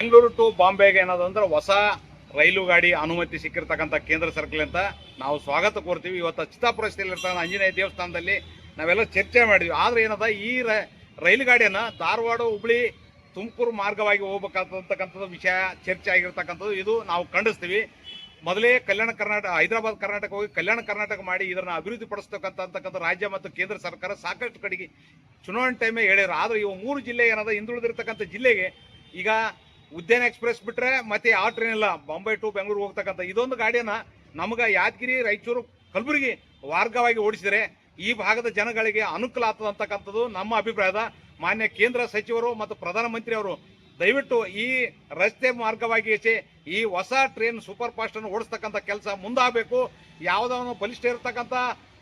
Bengaluru to ಬಾಂಬೆಗೆ ಏನದಂದ್ರೆ ಹೊಸ ರೈಲು ಗಾಡಿ ಅನುಮತಿ ಸಿಕ್ಕಿರ್ತಕ್ಕಂಥ ಕೇಂದ್ರ ಸರ್ಕಲ್ ಅಂತ ನಾವು ಸ್ವಾಗತ ಕೋರ್ತೀವಿ. ಇವತ್ತು ಚಿತ್ತಾಪುರಸ್ಥಿರ್ತಕ್ಕಂಥ ಆಂಜನೇಯ ದೇವಸ್ಥಾನದಲ್ಲಿ ನಾವೆಲ್ಲ ಚರ್ಚೆ ಮಾಡಿದ್ವಿ. ಆದ್ರೆ ಏನದ, ಈ ರೈಲು ಗಾಡಿಯನ್ನು ಧಾರವಾಡ, ಹುಬ್ಳಿ, ತುಮಕೂರು ಮಾರ್ಗವಾಗಿ ಹೋಗ್ಬೇಕಂತಕ್ಕಂಥದ್ದು ವಿಷಯ, ಚರ್ಚೆ ಆಗಿರ್ತಕ್ಕಂಥದ್ದು ಇದು ನಾವು ಖಂಡಿಸ್ತೀವಿ. ಮೊದಲೇ ಕಲ್ಯಾಣ ಕರ್ನಾಟಕ, ಹೈದರಾಬಾದ್ ಕರ್ನಾಟಕ ಹೋಗಿ ಕಲ್ಯಾಣ ಕರ್ನಾಟಕ ಮಾಡಿ ಇದನ್ನ ಅಭಿವೃದ್ಧಿ ಪಡಿಸ್ತಕ್ಕಂಥ ರಾಜ್ಯ ಮತ್ತು ಕೇಂದ್ರ ಸರ್ಕಾರ ಸಾಕಷ್ಟು ಕಡೆಗೆ ಚುನಾವಣೆ ಟೈಮೇ ಹೇಳಿದ್ರು ಆದ್ರೆ ಇವು ಮೂರು ಜಿಲ್ಲೆ ಏನದ, ಹಿಂದುಳಿದಿರ್ತಕ್ಕಂಥ ಜಿಲ್ಲೆಗೆ ಈಗ ಉದ್ಯಾನ ಎಕ್ಸ್ಪ್ರೆಸ್ ಬಿಟ್ರೆ ಮತ್ತೆ ಯಾವ ಟ್ರೈನ್ ಇಲ್ಲ? ಬಾಂಬೆ ಟು ಬೆಂಗಳೂರು ಹೋಗ್ತಕ್ಕಂಥ ಇದೊಂದು ಗಾಡಿಯನ್ನ ನಮಗೆ ಯಾದಗಿರಿ ರಾಯಚೂರು ಕಲಬುರಗಿ ಮಾರ್ಗವಾಗಿ ಓಡಿಸಿದರೆ ಈ ಭಾಗದ ಜನಗಳಿಗೆ ಅನುಕೂಲ ಆಗ್ತದಂತಕ್ಕಂಥದ್ದು ನಮ್ಮ ಅಭಿಪ್ರಾಯದ ಮಾನ್ಯ ಕೇಂದ್ರ ಸಚಿವರು ಮತ್ತು ಪ್ರಧಾನಮಂತ್ರಿ ಅವರು ದಯವಿಟ್ಟು ಈ ರಸ್ತೆ ಮಾರ್ಗವಾಗಿ ಹೆಚ್ಚಿ ಈ ಹೊಸ ಟ್ರೈನ್ ಸೂಪರ್ ಫಾಸ್ಟ್ ಅನ್ನು ಓಡಿಸ್ತಕ್ಕಂಥ ಕೆಲಸ ಮುಂದಾಗಬೇಕು. ಯಾವುದೋ ಬಲಿಷ್ಠ ಇರತಕ್ಕಂಥ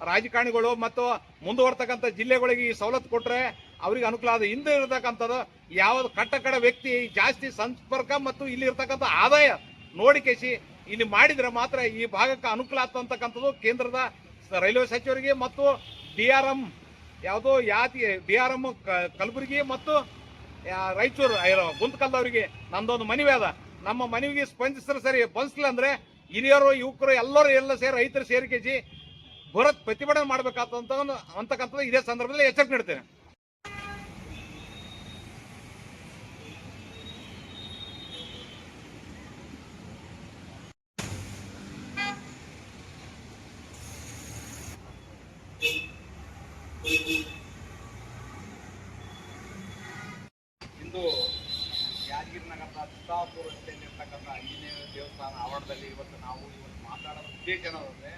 ರಾಜಕಾರಣಿಗಳು ಮತ್ತು ಮುಂದುವರ್ತಕ್ಕಂಥ ಜಿಲ್ಲೆಗಳಿಗೆ ಈ ಸವಲತ್ತು ಕೊಟ್ಟರೆ ಅವರಿಗೆ ಅನುಕೂಲ ಆದ ಹಿಂದೆ ಇರತಕ್ಕಂಥದ್ದು ಯಾವ್ದು ಕಟ್ಟಕಡ ವ್ಯಕ್ತಿ ಜಾಸ್ತಿ ಸಂಪರ್ಕ ಮತ್ತು ಇಲ್ಲಿ ಇರ್ತಕ್ಕಂಥ ಆದಾಯ ನೋಡಿಕೆಸಿ ಇಲ್ಲಿ ಮಾಡಿದ್ರೆ ಮಾತ್ರ ಈ ಭಾಗಕ್ಕೆ ಅನುಕೂಲ ಆಗ್ತಂತಕ್ಕಂಥದ್ದು ಕೇಂದ್ರದ ರೈಲ್ವೆ ಸಚಿವರಿಗೆ ಮತ್ತು ಡಿ ಆರ್ ಎಂ ಯಾವುದೋ ಯಾತಿ ಡಿ ಆರ್ ಎಂ ಕಲಬುರಗಿ ಮತ್ತು ರಾಯಚೂರು ಗುಂತಕಲ್ದವರಿಗೆ ನಂದೊಂದು ಮನವಿ ಅದ. ನಮ್ಮ ಮನವಿಗೆ ಸ್ಪಂದಿಸಿದ್ರೆ ಸರಿ ಬಂದಿಲ್ಲ ಅಂದ್ರೆ ಹಿರಿಯರು, ಯುವಕರು ಎಲ್ಲರೂ ಎಲ್ಲ ಸೇರಿ ರೈತರು ಸೇರಿಕೆಸಿ ಬೃಹತ್ ಪ್ರತಿಭಟನೆ ಮಾಡ್ಬೇಕಾಗ್ತಂತ ಅಂತಕ್ಕಂಥದ್ದು ಇದೇ ಸಂದರ್ಭದಲ್ಲಿ ಎಚ್ಚರಿಕೆ ನೀಡ್ತೇನೆ. ಇಂದು ಯಾದಗಿರಿ ನಗರದ ಚಿತ್ತಾಪುರ ರಸ್ತೆಯಲ್ಲಿರ್ತಕ್ಕಂಥ ಆಂಜನೇಯ ದೇವಸ್ಥಾನ ಆವರಣದಲ್ಲಿ ಇವತ್ತು ನಾವು ಇವತ್ತು ಮಾತಾಡೋ ಉದ್ದೇಶ ಏನಂದ್ರೆ,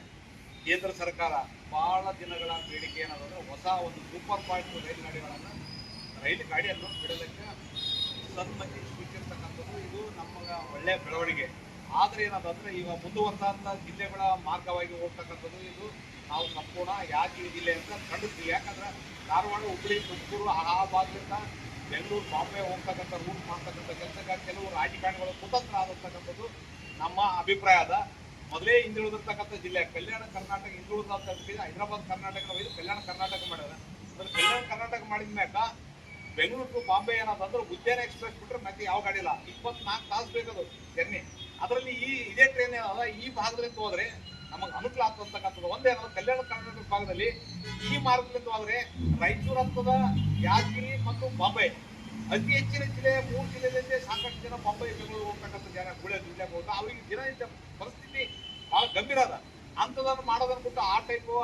ಕೇಂದ್ರ ಸರ್ಕಾರ ಬಹಳ ದಿನಗಳ ಬೇಡಿಕೆ ಏನದಂದ್ರೆ ಹೊಸ ಒಂದು ಸೂಪರ್ ಫಾಸ್ಟ್ ರೈಲು ಗಾಡಿಗಳನ್ನು, ರೈಲು ಗಾಡಿಯನ್ನು ಬಿಡಲಿಕ್ಕೆ ಸನ್ಮತಿ ಸೂಚಿರ್ತಕ್ಕಂಥದ್ದು ಇದು ನಮಗೆ ಒಳ್ಳೆಯ ಬೆಳವಣಿಗೆ. ಆದರೆ ಏನದಂದ್ರೆ ಈಗ ಮುಂದುವರೆದಂಥ ಜಿಲ್ಲೆಗಳ ಮಾರ್ಗವಾಗಿ ಹೋಗ್ತಕ್ಕಂಥದ್ದು ಇದು ನಾವು ಸಂಪೂರ್ಣ ಯಾದಗಿರಿ ಜಿಲ್ಲೆ ಅಂತ ಕಂಡು ಯಾಕಂದ್ರೆ ಧಾರವಾಡ ಹುಬ್ಬಳ್ಳಿ ತುಮಕೂರು ಆ ಭಾಗದಿಂದ ಬೆಂಗಳೂರು ಬಾಂಬೆ ಹೋಗ್ತಕ್ಕಂಥ ರೂಟ್ ಮಾಡ್ತಕ್ಕಂಥ ಕೆಲಸಕ್ಕೆ ಕೆಲವು ರಾಜಕಾರಣಿಗಳು ಕುತಂತ್ರ ಆದಂತಕ್ಕಂಥದ್ದು ನಮ್ಮ ಅಭಿಪ್ರಾಯ ಅದ. ಮೊದಲೇ ಹಿಂದುಳಿದಿರ್ತಕ್ಕಂಥ ಜಿಲ್ಲೆ, ಕಲ್ಯಾಣ ಕರ್ನಾಟಕ ಹಿಂದುಳಿದಂತ ಹೈದರಾಬಾದ್, ಕರ್ನಾಟಕ ಒಯ್ದು ಕಲ್ಯಾಣ ಕರ್ನಾಟಕ ಮಾಡ್ಯಾರ ಅಂದ್ರೆ ಕಲ್ಯಾಣ ಕರ್ನಾಟಕ ಮಾಡಿದ ಮ್ಯಾಕ ಬೆಂಗಳೂರು ಟು ಬಾಂಬೆ ಏನಾದಂದ್ರೆ ಉದ್ಯಾನ ಎಕ್ಸ್ಪ್ರೆಸ್ ಬಿಟ್ರೆ ಮತ್ತೆ ಯಾವ ಗಾಡಿ ಇಲ್ಲ. ಇಪ್ಪತ್ನಾಲ್ಕು ತಾಸು ಬೇಕದು ಜರ್ನಿ ಅದರಲ್ಲಿ ಈ, ಇದೇ ಟ್ರೈನ್ ಏನದ ಈ ಭಾಗದಿಂದ ಹೋದ್ರೆ ನಮಗೆ ಅನುಕೂಲ ಆಗ್ತಕ್ಕಂಥದ್ದು ಒಂದೇನದ ಕಲ್ಯಾಣ ಕರ್ನಾಟಕ ಭಾಗದಲ್ಲಿ ಈ ಮಾರ್ಗದಿಂದ ಹೋದ್ರೆ ರಾಯಚೂರು ಹತ್ತದ ಯಾದಗಿರಿ ಮತ್ತು ಬಾಂಬೆ. ಅತಿ ಹೆಚ್ಚಿನ ಜಿಲ್ಲೆ, ಮೂರು ಜಿಲ್ಲೆಯಲ್ಲಿ ಸಾಕಷ್ಟು ಜನ ಬಾಂಬೆ, ಬೆಂಗಳೂರು ಹೋಗ್ತಕ್ಕಂಥ ಜನ ಗುಳೆ ಜಿಲ್ಲೆ ಹೋಗ್ತಾ ಅವ್ರಿಗೆ ದಿನನಿತ್ಯ ಪರಿಸ್ಥಿತಿ ಬಹಳ ಗಂಭೀರ ಅದ. ಅಂಥದನ್ನು ಮಾಡೋದನ್ಬಿಟ್ಟು ಆ ಟೈಪು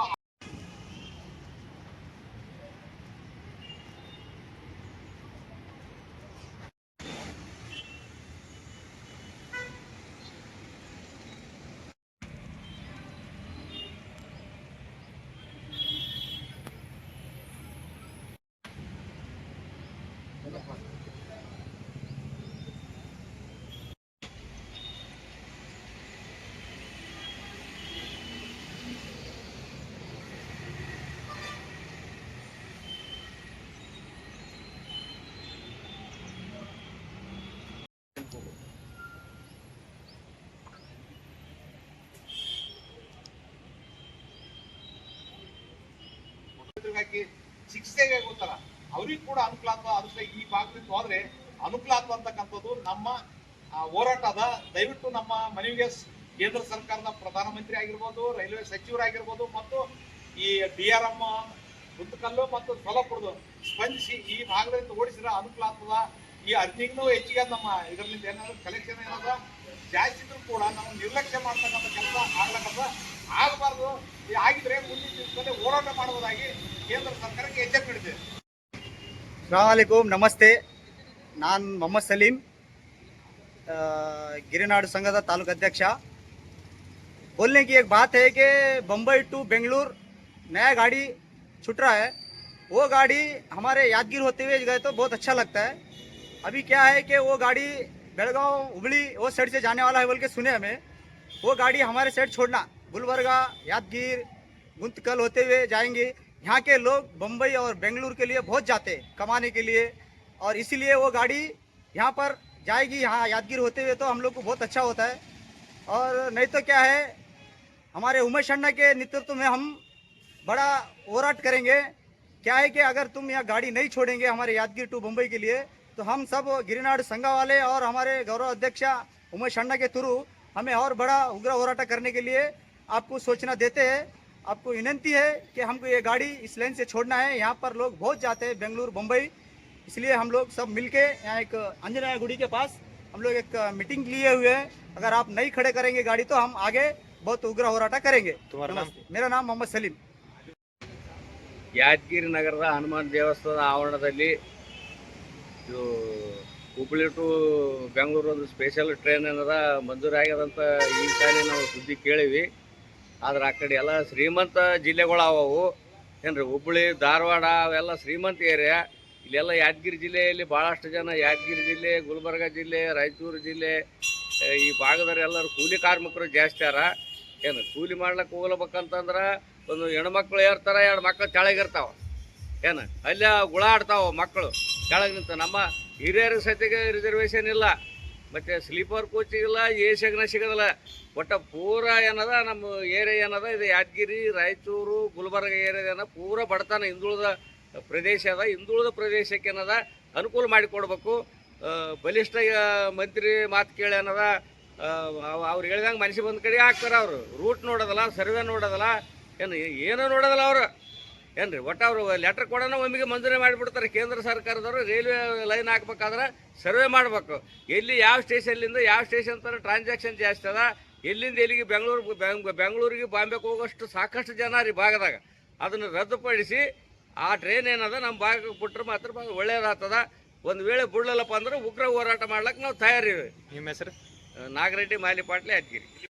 ಹಾಕಿ ಶಿಕ್ಷೆಗೆ ಗೊತ್ತಲ್ಲ ಅವ್ರಿಗೆ ಕೂಡ ಅನುಕೂಲ ಅಂತ ಅದಕ್ಕೆ ಈ ಭಾಗದಿಂದ ಹೋದ್ರೆ ಅನುಕೂಲ ಆಗ್ತದ ಅಂತಕ್ಕಂಥದ್ದು ನಮ್ಮ ಆ, ಹೋರಾಟ ಅದ ದಯವಿಟ್ಟು ನಮ್ಮ ಮನವಿಗೆ ಕೇಂದ್ರ ಸರ್ಕಾರದ ಪ್ರಧಾನಮಂತ್ರಿ ಆಗಿರ್ಬೋದು ರೈಲ್ವೆ ಸಚಿವರಾಗಿರ್ಬೋದು ಮತ್ತು ಈ ಡಿ ಆರ್ ಎಂ ಗುಂತಕಲ್ಲು ಮತ್ತು ಸೊಲಪುರದು ಸ್ಪಂದಿಸಿ ಈ ಭಾಗದಿಂದ ಓಡಿಸಿದ್ರೆ ಅನುಕೂಲ ಆಗ್ತದ ಈ ಅರ್ಜಿಗೂ ಹೆಚ್ಚಿಗೆ ನಮ್ಮ ಇದರಿಂದ ಏನಾದ್ರು ಕಲೆಕ್ಷನ್ ಏನಾದ ಜಾಸ್ತಿ ಇದ್ರೂ ಕೂಡ ನಾವು ನಿರ್ಲಕ್ಷ್ಯ ಮಾಡ್ತಕ್ಕಂಥ ಕೆಲಸ ಆಗ್ಲಕ್ಕ ಆಗಬಾರ್ದು. ಆಗಿದ್ರೆ ಮುಂದಿನ ದಿವಸದಲ್ಲಿ ಹೋರಾಟ ಮಾಡುವುದಾಗಿ ಕೇಂದ್ರ ಸರ್ಕಾರಕ್ಕೆ ಎಚ್ಚರಿಕೆ ನೀಡಿದೆ ಅಸ್ಲಾಂ नमस्ते। ना मोहम्मद सलीम गिरीना संघ का अध्यक्ष। बोलने की एक बात है कि बम्बई टू बेंगलुरु नया गाड़ी छुट रहा है। वो गाड़ी हमारे यादगीर होते हुए गए तो बहुत अच्छा लगता है। अभी क्या है कि वो गाड़ी बेड़गांव उबली वो साइड से जाने वाला है बोल के सुने हमें। वो गाड़ी हमारे साइड छोड़ना। गुलबर्गा, यादगीर, गुंतकल होते हुए जाएँगे। यहाँ के लोग बम्बई और बेंगलुरु के लिए बहुत जाते कमाने के लिए, और इसीलिए वो गाड़ी यहाँ पर जाएगी, यहाँ यादगीर होते हुए तो हम लोग को बहुत अच्छा होता है। और नहीं तो क्या है, हमारे उमेश अन्ना के नेतृत्व में हम बड़ा होराट करेंगे। क्या है कि अगर तुम यहाँ गाड़ी नहीं छोड़ेंगे हमारे यादगीर टू मुंबई के लिए तो हम सब गिरिनाड़ संघा वाले और हमारे गौरव अध्यक्ष उमेश अन्ना के थ्रू हमें और बड़ा उग्र होराटा करने के लिए आपको सोचना देते हैं। आपको विनंती है कि हमको ये गाड़ी इस लाइन से छोड़ना है यहाँ पर लोग बहुत जाते हैं बेंगलुरु मुंबई इसलिए हम लोग सब मिलके यहाँ एक अंजनाया गुड़ी के पास हम लोग एक मीटिंग लिए हुए हैं अगर आप नहीं खड़े करेंगे गाड़ी तो हम आगे बहुत उग्र होराटा करेंगे तुम्हारा नाम? नमस्ते। मेरा नाम मोहम्मद सलीम ಯಾದಗಿರಿ ನಗರದ ಹನುಮಾನ್ ದೇವಸ್ಥಾನದ ಆವರಣದಲ್ಲಿ ಇದು ಹುಬ್ಳಿ ಟು ಬೆಂಗಳೂರು ಒಂದು ಸ್ಪೆಷಲ್ ಟ್ರೈನ್ ಏನದ ಮಂಜೂರಿ ಆಗ್ಯದಂತ ಈಗ ತಾನೇ ನಾವು ಸುದ್ದಿ ಕೇಳೀವಿ ಆದ್ರೆ ಆ ಕಡೆ ಎಲ್ಲ ಶ್ರೀಮಂತ ಜಿಲ್ಲೆಗಳು ಅವು ಏನ್ರಿ, ಹುಬ್ಬಳ್ಳಿ, ಧಾರವಾಡ ಅವೆಲ್ಲ ಶ್ರೀಮಂತ ಏರಿಯಾ. ಇಲ್ಲೆಲ್ಲ ಯಾದಗಿರಿ ಜಿಲ್ಲೆಯಲ್ಲಿ ಭಾಳಷ್ಟು ಜನ. ಯಾದಗಿರಿ ಜಿಲ್ಲೆ, ಗುಲ್ಬರ್ಗ ಜಿಲ್ಲೆ, ರಾಯಚೂರು ಜಿಲ್ಲೆ ಈ ಭಾಗದವ್ರು ಎಲ್ಲರೂ ಕೂಲಿ ಕಾರ್ಮಿಕರು ಜಾಸ್ತಿ ಅರ. ಏನು, ಕೂಲಿ ಮಾಡ್ಲಿಕ್ಕೆ ಹೋಗ್ಬೇಕಂತಂದ್ರೆ ಒಂದು ಹೆಣ್ಮಕ್ಳು ಏರ್ತಾರ, ಎರಡು ಮಕ್ಳು ಕೆಳಗಿರ್ತಾವ ಏನು, ಅಲ್ಲೇ ಗುಳ ಆಡ್ತಾವ ಮಕ್ಕಳು ಕೆಳಗೆ ನಿಂತ. ನಮ್ಮ ಹಿರಿಯರ ಸತಿಗೆ ರಿಸರ್ವೇಶನ್ ಇಲ್ಲ. ಮತ್ತು ಸ್ಲೀಪರ್ ಕೋಚಿಗಿಲ್ಲ ಎ ಸಿಗ್ನ ಸಿಗೋದಿಲ್ಲ ಒಟ್ಟು ಪೂರ ಏನದ, ನಮ್ಮ ಏರಿಯಾ ಏನದ, ಇದು ಯಾದಗಿರಿ, ರಾಯಚೂರು, ಗುಲ್ಬರ್ಗ ಏರಿಯಾದ ಪೂರ ಬಡತನ ಹಿಂದುಳಿದ ಪ್ರದೇಶ ಅದ. ಹಿಂದುಳಿದ ಪ್ರದೇಶಕ್ಕೆ ಏನದ, ಅನುಕೂಲ ಮಾಡಿಕೊಡ್ಬೇಕು ಬಲಿಷ್ಠ ಮಂತ್ರಿ ಮಾತು ಕೇಳಿ ಏನದ ಅವ್ರು ಹೇಳ್ದಂಗೆ ಮನಸ್ಸಿಗೆ ಬಂದ ಕಡೆ ಹಾಕ್ತಾರೆ ಅವರು. ರೂಟ್ ನೋಡೋದಲ್ಲ ಸರ್ವೆ ನೋಡೋದಲ್ಲ, ಏನು, ಏನೂ ನೋಡೋದಲ್ಲ ಅವರು. ಏನು ರೀ ಒಟ್ಟು ಅವರು ಲೆಟ್ರ್ ಕೊಡೋಣ ಒಮ್ಮೆಗೆ ಮಂಜೂರಿ ಮಾಡಿಬಿಡ್ತಾರೆ. ಕೇಂದ್ರ ಸರ್ಕಾರದವರು ರೈಲ್ವೆ ಲೈನ್ ಹಾಕ್ಬೇಕಾದ್ರೆ ಸರ್ವೆ ಮಾಡಬೇಕು. ಎಲ್ಲಿ ಯಾವ ಸ್ಟೇಷನ್ಲಿಂದ ಯಾವ ಸ್ಟೇಷನ್ ತರ ಟ್ರಾನ್ಸಾಕ್ಷನ್ ಜಾಸ್ತಿ ಅದ ಎಲ್ಲಿಂದ ಎಲ್ಲಿಗೆ ಬೆಂಗಳೂರು ಬೆಂಗ್- ಬೆಂಗಳೂರಿಗೆ ಬಾಂಬೆಗೆ ಹೋಗೋಷ್ಟು ಸಾಕಷ್ಟು ಜನ ರೀ ಭಾಗದಾಗ. ಅದನ್ನು ರದ್ದುಪಡಿಸಿ ಆ ಟ್ರೈನ್ ಏನದ ನಮ್ಮ ಭಾಗಕ್ಕೆ ಬಿಟ್ರೆ ಮಾತ್ರ ಭಾಗ ಒಳ್ಳೇದಾಗ್ತದ. ಒಂದು ವೇಳೆ ಬಿಡ್ಲಲ್ಲಪ್ಪ ಅಂದ್ರೆ ಉಗ್ರ ಹೋರಾಟ ಮಾಡ್ಲಿಕ್ಕೆ ನಾವು ತಯಾರಿವಿ. ನಿಮ್ಮ ಹೆಸರು? ನಾಗರೆಡ್ಡಿ ಮಾಲಿ ಪಾಟ್ಲೆ ಯಾದಗಿರಿ